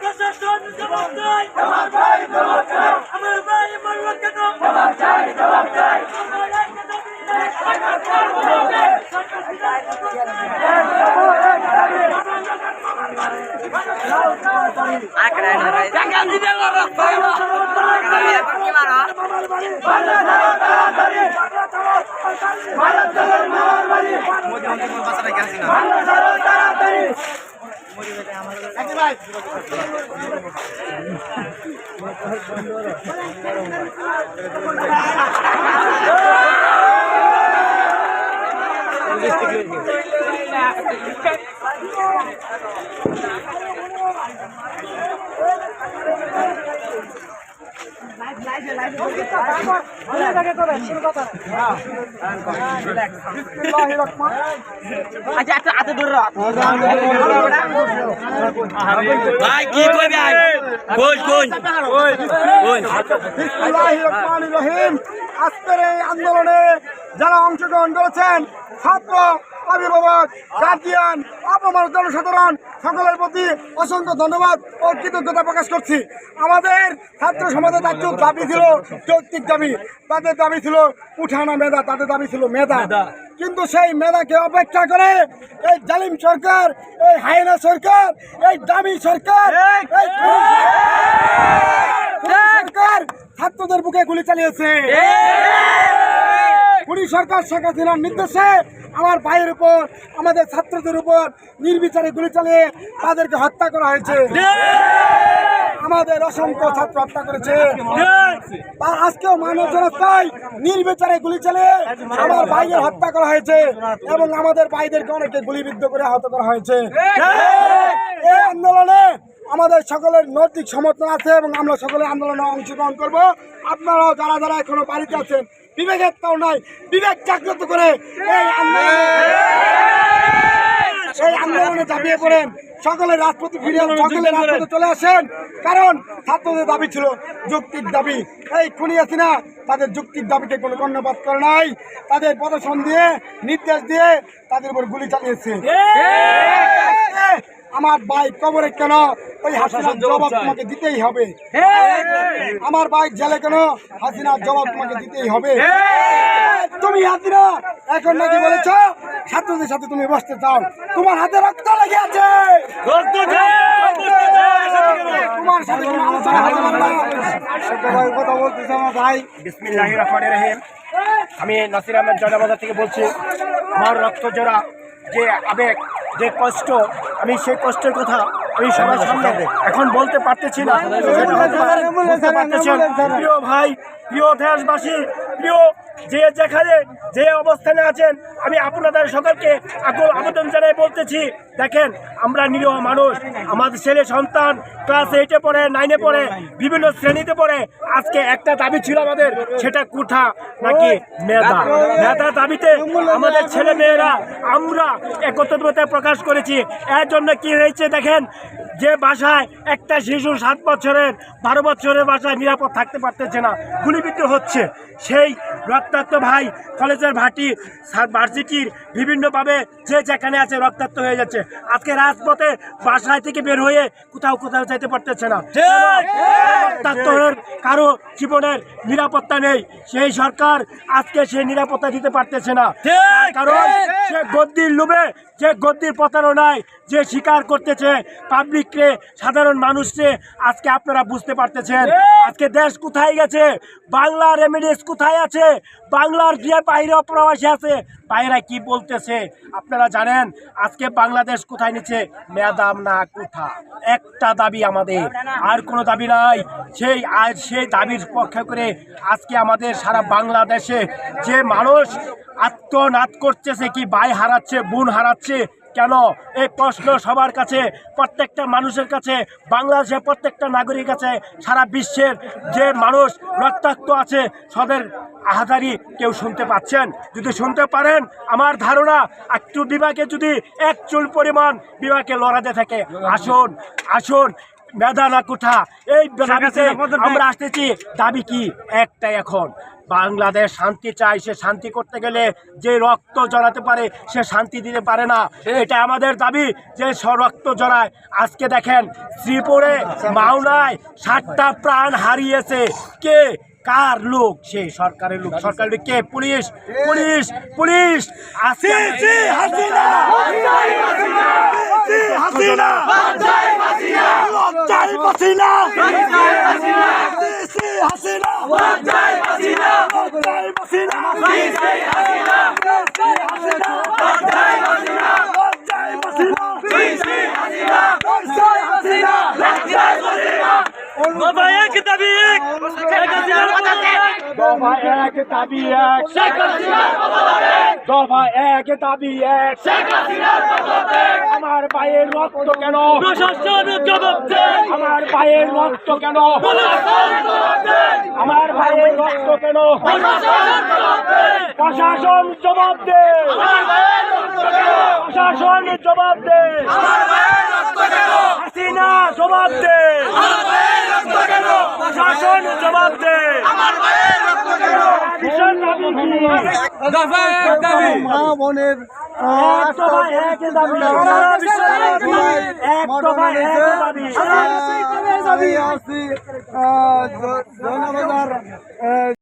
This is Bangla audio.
প্রশাসন জবাব দেয় আমার ভাই মরল কেন আমার একটা দাবি নেই। সরকার বিদায় করবে। ভাই কি কইবে আই রহিম আজকের এই আন্দোলনে যারা অংশগ্রহণ করেছেন ছাত্র অভিভাবক গার্জিয়ান অপমান জনসাধারণ সকলের প্রতি অসংখ্য ধন্যবাদ ও কৃতজ্ঞতা প্রকাশ করছি। আমাদের ছাত্র সমাজের দায়িত্ব দাবি ছিল যৌক্তিক দাবি। তাদের দাবি ছিল উঠানা মেধা তাদের দাবি ছিল মেধা। কিন্তু সেই মেধাকে অপেক্ষা করে এই জালিম সরকার এই হায়না সরকার এই দামি সরকার এই সরকার ছাত্রদের বুকে গুলি চালিয়েছে। পুলিশ সরকার শেখ হাসিনার নির্দেশে আমার ভাইয়ের উপর আমাদের ছাত্রদের উপর নির্বিচারে গুলি চালিয়ে তাদেরকে হত্যা করা হয়েছে। আমাদের অসংখ্য ছাত্র হত্যা করেছে। আজকেও মানব জনতাই নির্বিচারে গুলি চালিয়ে আমার ভাইদের হত্যা করা হয়েছে এবং আমাদের ভাইদেরকে অনেকে গুলিবিদ্ধ করে আহত করা হয়েছে। এই আন্দোলনে আমাদের সকলের নৈতিক সমর্থন আছে এবং আমরা সকলে আন্দোলনে অংশগ্রহণ করব। আপনারাও যারা যারা এখনও বাড়িতে আছেন, বিবেকের তাও নাই, বিবেক জাগ্রত করে এই আন্দোলনে এই আন্দোলনে পড়েন। সকলে রাজপথে ফিরে সকলে রাজপথে চলে আসেন। কারণ ছাত্রদের দাবি ছিল যুক্তির দাবি। এই খুনি আছি না তাদের যুক্তির দাবিতে কোনো কর্ণপাত করে নাই। তাদের প্রদর্শন দিয়ে নির্দেশ দিয়ে তাদের উপর গুলি চালিয়েছে। আমার ভাই কবরে কেন? ওই হাসিনার জবাব তোমাকে দিতেই হবে। আমার ভাই জেলে কেন? হাসিনার জবাব তোমাকে দিতেই হবে। তুমি হাসিনা এখন নাকি বলেছ ছাত্রদের সাথে তুমি বসতে চাও। তোমার হাতে রক্ত লেগে আছে। তোমার সাথে কোনো আলোচনা হতে পারে না। কথা বলতেছে আমার ভাই। বিসমিল্লাহির রহমানির রহিম। আমি নাসির আহমেদ জয়নাবাজার থেকে বলছি আমার রক্ত জোড়া যে আবেগ যে কষ্ট আমি সেই কষ্টের কথা আমি সবার সামনে এখন বলতে পারতেছি না। বলতে হয়তো পারতেছেন। প্রিয় ভাই প্রিয় দেশবাসী প্রিয় যে যেখানে যে অবস্থানে আছেন আমি আপনাদের সকলকে আকুল আবেদন জানাই বলতেছি। দেখেন, আমরা নিরীহ মানুষ, আমাদের ছেলে সন্তান ক্লাস এইটে পড়ে নাইনে পড়ে, বিভিন্ন শ্রেণীতে পড়ে, আজকে একটা দাবি ছিল আমাদের, সেটা কুঠা নাকি মেধা? মেধা দাবিতে আমাদের ছেলে মেয়েরা, আমরা একত্রিত প্রকাশ করেছি। এর জন্য কি হয়েছে দেখেন, যে বাসায় একটা শিশু সাত বছরের, বারো বছরের বাসায় নিরাপদ থাকতে পারতেছে না, গুলিবিদ্ধ হচ্ছে। সেই রক্তাক্ত ভাই, কলেজের ভাটি ভার্সিটির বিভিন্নভাবে যে যেখানে আছে রক্তাক্ত হয়ে যাচ্ছে। আজকে রাজপথে বাসায় থেকে বের হয়ে কোথাও কোথাও যাইতে পারতেছে না। কারও জীবনের নিরাপত্তা নেই? সেই সরকার আজকে সেই নিরাপত্তা দিতে পারতেছে না। কারণ সে গদ্দির লোভে যে গদ্দির প্রতারণায় যে স্বীকার করতেছে পাবলিককে সাধারণ মানুষকে আজকে আপনারা বুঝতে পারতেছেন। আজকে দেশ কোথায় গেছে? বাংলার রেমিডিস কোথায় আছে? বাংলার যে বাইরে প্রবাসী আছে বাইরা কি বলতেছে? আপনারা জানেন আজকে বাংলাদেশ কোথায় নিচ্ছে? ম্যাদাম না কোথা? একটা দাবি আমাদের। আর কোনো দাবি নাই। সেই আর সেই দাবির পক্ষে করে আজকে আমাদের সারা বাংলাদেশে যে মানুষ আত্মনাদ করতেছে কি ভাই হারাচ্ছে, বোন হারাচ্ছে কেন এই প্রশ্ন সবার কাছে প্রত্যেকটা মানুষের কাছে বাংলাদেশের প্রত্যেকটা নাগরিক কাছে সারা বিশ্বের যে মানুষ রক্তাক্ত আছে সদের আহাদারি কেউ শুনতে পাচ্ছেন? যদি শুনতে পারেন আমার ধারণা একটু বিভাগে যদি এক চুল পরিমাণ বিভাগে লড়াতে থাকে আসুন আসুন মেধা না কোঠা এই আমরা আসতেছি দাবি কি? একটাই এখন বাংলাদেশ শান্তি চায় সে শান্তি করতে গেলে যে রক্ত জড়াতে পারে সে শান্তি দিতে পারে না। এটা আমাদের দাবি যে রক্ত জড়ায়। আজকে দেখেন শ্রীপুরে মাওনায় ষাটটা প্রাণ হারিয়েছে। কে? কার লোক? সে সরকারের লোক। সরকারের কে? পুলিশ। পুলিশ। পুলিশ। আজকে হাসিনা। হাসিনা। হাসিনা লজ্জায় বাসিনা লজ্জায় বাসিনা লজ্জায় এক? দাবি এক। শেখ হাসিনার দফা এক। দাবি এক। দফা এক দাবি এক। আমার পায়ের রক্ত কেন? প্রশাসন জবাব দেন। আমার পায়ের রক্ত কেন? আমার ভাইয়ের রক্ত কেন? প্রশাসন জবাব দে। প্রশাসন জবাব দে। হাসিনা জবাব দে। প্রশাসন জবাব দে? মা বোনের এক